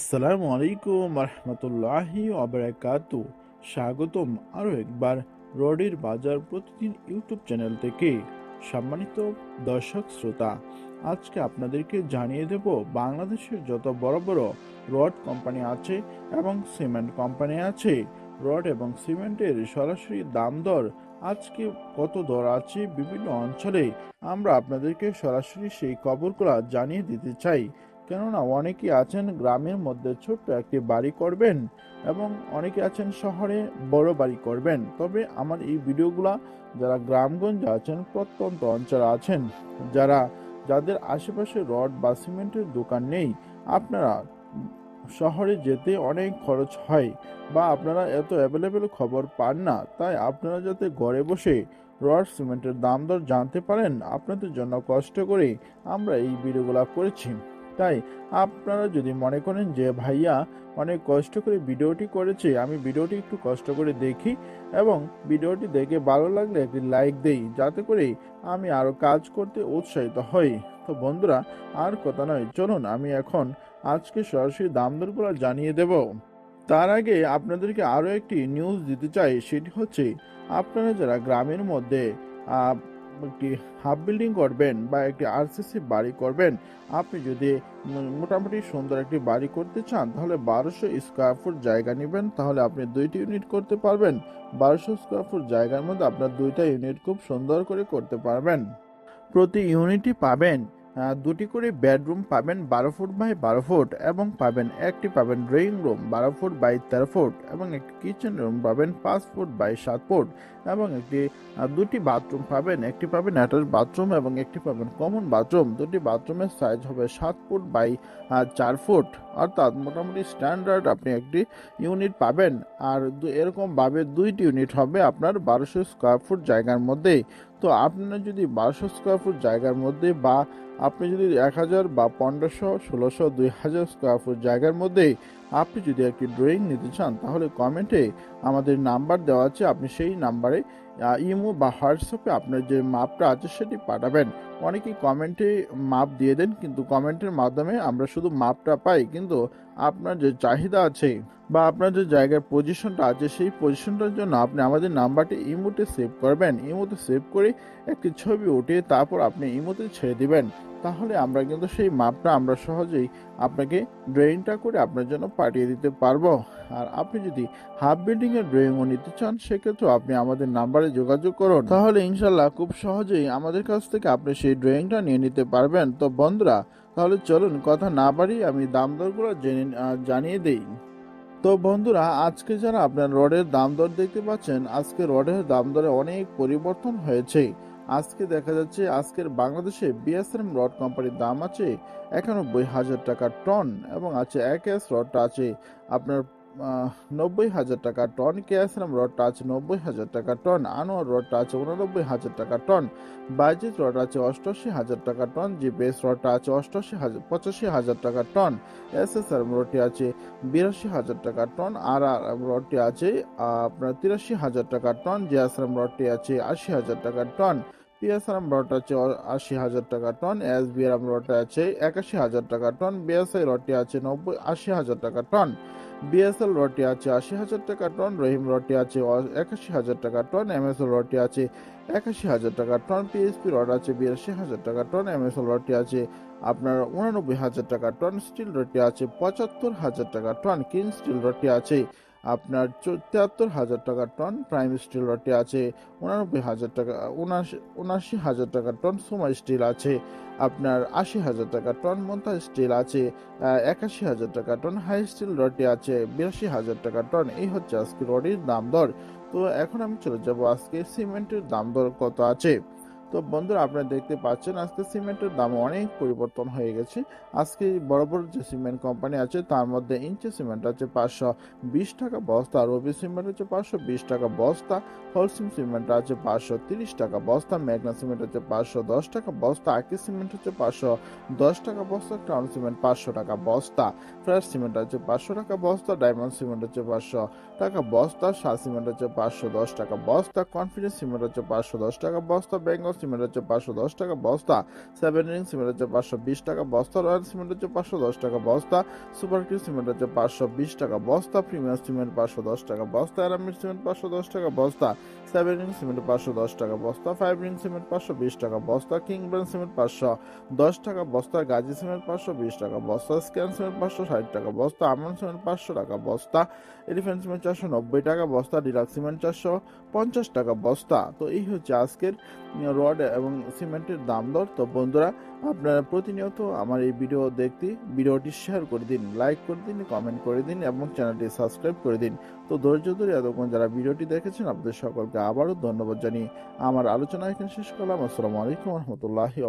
আসসালামু আলাইকুম রহমতুল্লাহি অবরাকাতু স্বাগতম আরও একবার রডের বাজার প্রতিদিন ইউটিউব চ্যানেল থেকে। সম্মানিত দর্শক শ্রোতা, আজকে আপনাদেরকে জানিয়ে দেব বাংলাদেশের যত বড় বড় রড কোম্পানি আছে এবং সিমেন্ট কোম্পানি আছে। রড এবং সিমেন্টের সরাসরি দাম দর, আজকে কত দর আছে বিভিন্ন অঞ্চলে আমরা আপনাদেরকে সরাসরি সেই খবরগুলো জানিয়ে দিতে চাই। কেননা অনেকে আছেন গ্রামের মধ্যে ছোট্ট একটি বাড়ি করবেন এবং অনেকে আছেন শহরে বড় বাড়ি করবেন। তবে আমার এই ভিডিওগুলা যারা গ্রামগঞ্জে আছেন, প্রত্যন্ত অঞ্চলে আছেন, যারা যাদের আশেপাশে রড বা সিমেন্টের দোকান নেই, আপনারা শহরে যেতে অনেক খরচ হয় বা আপনারা এত অ্যাভেলেবেল খবর পান না। তাই আপনারা যাতে ঘরে বসে রড, সিমেন্টের দাম দর জানতে পারেন, আপনাদের জন্য কষ্ট করে আমরা এই ভিডিওগুলো করেছি। তাই আপনারা যদি মনে করেন যে, ভাইয়া, অনেক কষ্ট করে ভিডিওটি করেছে, আমি ভিডিওটি একটু কষ্ট করে দেখি এবং ভিডিওটি দেখে ভালো লাগলে একটি লাইক দেই, যাতে করে আমি আরও কাজ করতে উৎসাহিত হই। তো বন্ধুরা, আর কথা নয়, চলুন আমি এখন আজকে সরাসরি দাম দরগুলো জানিয়ে দেব। তার আগে আপনাদেরকে আরও একটি নিউজ দিতে চাই, সেটি হচ্ছে, আপনারা যারা গ্রামের মধ্যে একটি হাফ বিল্ডিং করবেন বা একটি আরসিসি বাড়ি করবেন, আপনি যদি মোটামুটি সুন্দর একটি বাড়ি করতে চান, তাহলে বারোশো স্কোয়ার ফুট জায়গা নেবেন, তাহলে আপনি দুইটি ইউনিট করতে পারবেন। বারোশো স্কোয়ার ফুট জায়গার মধ্যে আপনার দুইটা ইউনিট খুব সুন্দর করে করতে পারবেন। প্রতি ইউনিটই পাবেন দুটি করে বেডরুম পাবেন বারো ফুট বাই বারো ফুট এবং পাবেন একটি পাবেন ড্রয়িং রুম বারো ফুট বাই তেরো ফুট এবং একটি কিচেন রুম পাবেন পাঁচ ফুট বাই সাত ফুট এবং একটি দুটি বাথরুম পাবেন, একটি পাবেন অ্যাটাচ বাথরুম এবং একটি পাবেন কমন বাথরুম। দুটি বাথরুমের সাইজ হবে সাত ফুট বাই চার ফুট। অর্থাৎ মোটামুটি স্ট্যান্ডার্ড আপনি একটি ইউনিট পাবেন। আর এরকমভাবে দুইটি ইউনিট হবে আপনার বারোশো স্কোয়ার ফুট জায়গার মধ্যে তো আপনার যদি বারোশো স্কোয়ার ফুট জায়গার মধ্যে বা আপনি যদি এক হাজার বা পনেরোশো, ষোলোশো, দুই হাজার স্কোয়ার ফুট জায়গার মধ্যে আপনি যদি একটি ড্রয়িং নিতে চান, তাহলে কমেন্টে আমাদের নাম্বার দেওয়া আছে। আপনি সেই নাম্বারে ইমো বা হোয়াটসঅ্যাপে আপনার যে মাপটা আছে সেটি পাঠাবেন। অনেকেই কমেন্টে মাপ দিয়ে দেন, কিন্তু কমেন্টের মাধ্যমে আমরা শুধু মাপটা পাই। কিন্তু আপনার যে চাহিদা আছে বা আপনার যে জায়গার পজিশনটা আছে, সেই পজিশনটার জন্য আপনি আমাদের নাম্বারটি ইমোতে সেভ করবেন। ইমোতে সেভ করে একটি ছবি উঠিয়ে তারপর আপনি ইমোতে ছেড়ে দিবেন। তাহলে আমরা কিন্তু সেই মাপটা আমরা সহজেই আপনাকে ড্রয়িংটা করে আপনার জন্য পাঠিয়ে দিতে পারব। আর আপনি যদি হাফ বিল্ডিং এর ড্রয়িংও নিতে চান সেক্ষেত্রে আপনি আমাদের নাম্বারে যোগাযোগ করুন। তাহলে ইনশাল্লাহ খুব সহজেই আমাদের কাছ থেকে আপনি সেই ড্রয়িংটা নিয়ে নিতে পারবেন। তো বন্ধুরা, তাহলে চলুন কথা না বাড়িয়ে আমি দাম দরগুলো জেনে জানিয়ে দেই। তো বন্ধুরা, আজকে যারা আপনার রডের দাম দর দেখতে পাচ্ছেন, আজকে রডের দাম দরে অনেক পরিবর্তন হয়েছে। আজকে দেখা যাচ্ছে, আজকের বাংলাদেশে বিএসএম রড কোম্পানির দাম আছে একানব্বই হাজার টাকা টন এবং আছে এক এস রডটা আছে আপনার নব্বই হাজার টাকা টন কেএসএম রডটা আছে নব্বই হাজার টাকা টন, আনোয়ার রডটা আছে উননব্বই হাজার টাকা টন, বাইজিৎ রড আছে অষ্টআশি হাজার টাকা টন, জিপিএস রডটা আছে অষ্টআশি হাজার, পঁচাশি হাজার টাকা টন এস এস আর রডটি আছে বিরাশি হাজার টাকা টন আর আর রডটি আছে আপনার তিরাশি হাজার টাকা টন জিয়াসরাম রডটি আছে আশি হাজার টাকা টন পিএসআরএম রডটা আছে আশি হাজার টাকা টন এস বিআরএম রডটা আছে একাশি হাজার টাকা টন বিএসআই রডটি আছে নব্বই আশি হাজার টাকা টন বিএসএল রডটি আছে আশি হাজার টাকা টন রহিম রডটি আছে একাশি হাজার টাকা টন এমএসএল রডটি আছে একাশি হাজার টাকা টন পিএসপি রড আছে বিরাশি হাজার টাকা টন এমএসএল রডটি আছে আপনার উনানব্বই হাজার টাকা টন স্টিল রডটি আছে পঁচাত্তর হাজার টাকা টন কিং স্টিল রডটি আছে আপনার তিয়াত্তর হাজার টাকা টন প্রাইম স্টিল রডটি আছে, উনানব্বই হাজার টাকা, উনাশি উনাশি হাজার টাকা টন সোমা স্টিল আছে, আপনার আশি হাজার টাকা টন মন্তা স্টিল আছে একাশি হাজার টাকা টন হাই স্টিল রডটি আছে, বিরাশি হাজার টাকা টন, এই হচ্ছে আজকে রডের দাম দর। তো এখন আমি চলে যাব আজকে সিমেন্টের দাম দর কত আছে। তো বন্ধুরা আপনারা দেখতে পাচ্ছেন আজকে সিমেন্টের দাম অনেক পরিবর্তন হয়ে গেছে আজকে বড় বড় যে সিমেন্ট কোম্পানি আছে তার মধ্যে ইঞ্চি সিমেন্ট আছে পাঁচশো বিশ টাকা বস্তা রবি সিমেন্ট হচ্ছে পাঁচশো বিশ টাকা বস্তা হলসিম সিমেন্ট আছে পাঁচশো তিরিশ টাকা বস্তা মেঘনা সিমেন্ট হচ্ছে পাঁচশো দশ টাকা বস্তা আকি সিমেন্ট হচ্ছে পাঁচশো দশ টাকা বস্তা টাউন সিমেন্ট পাঁচশো টাকা বস্তা ফ্রেশ সিমেন্ট আছে পাঁচশো টাকা বস্তা ডায়মন্ড সিমেন্ট হচ্ছে পাঁচশো টাকা বস্তা শাহ সিমেন্ট হচ্ছে পাঁচশো দশ টাকা বস্তা কনফিডেন্স সিমেন্ট হচ্ছে পাঁচশো দশ টাকা বস্তা বেঙ্গল সিমেন্ট হচ্ছে পাঁচশো দশ টাকা বস্তা সেভেন রিং সিমেন্ট হচ্ছে পাঁচশো বিশ টাকা বস্তা রয়্যাল সিমেন্ট হচ্ছে পাঁচশো দশ টাকা বস্তা সুপার কিউ সিমেন্ট হচ্ছে পাঁচশো বিশ টাকা বস্তা প্রিমিয়ার সিমেন্ট পাঁচশো দশ টাকা বস্তা অ্যারামিড সিমেন্ট পাঁচশো দশ টাকা বস্তা সেভেন রিং সিমেন্ট পাঁচশো দশ টাকা বস্তা ফাইভ রিং সিমেন্ট পাঁচশো বিশ টাকা বস্তা কিং ব্র্যান্ড সিমেন্ট পাঁচশো দশ টাকা বস্তা গাজী সিমেন্ট পাঁচশো বিশ টাকা বস্তা স্ক্যান সিমেন্ট পাঁচশো ষাট টাকা বস্তা আমন সিমেন্ট পাঁচশো টাকা বস্তা এলিফ্যান্ট সিমেন্ট চারশো নব্বই টাকা বস্তা ডিলাক্স সিমেন্ট চারশো পঞ্চাশ টাকা বস্তা তো এই হচ্ছে আজকের রড এবং সিমেন্টের দাম দর। তো বন্ধুরা, আপনারা প্রতিনিয়ত আমার এই ভিডিও দেখতে ভিডিওটি শেয়ার করে দিন লাইক করে দিন কমেন্ট করে দিন এবং চ্যানেলটি সাবস্ক্রাইব করে দিন। তো ধৈর্য ধরে এতক্ষণ যারা ভিডিওটি দেখেছেন, আপনাদের সকলকে আবারও ধন্যবাদ জানিয়ে আমার আলোচনা এখানে শেষ করলাম। আসসালামু আলাইকুম রহমতুল্লাহি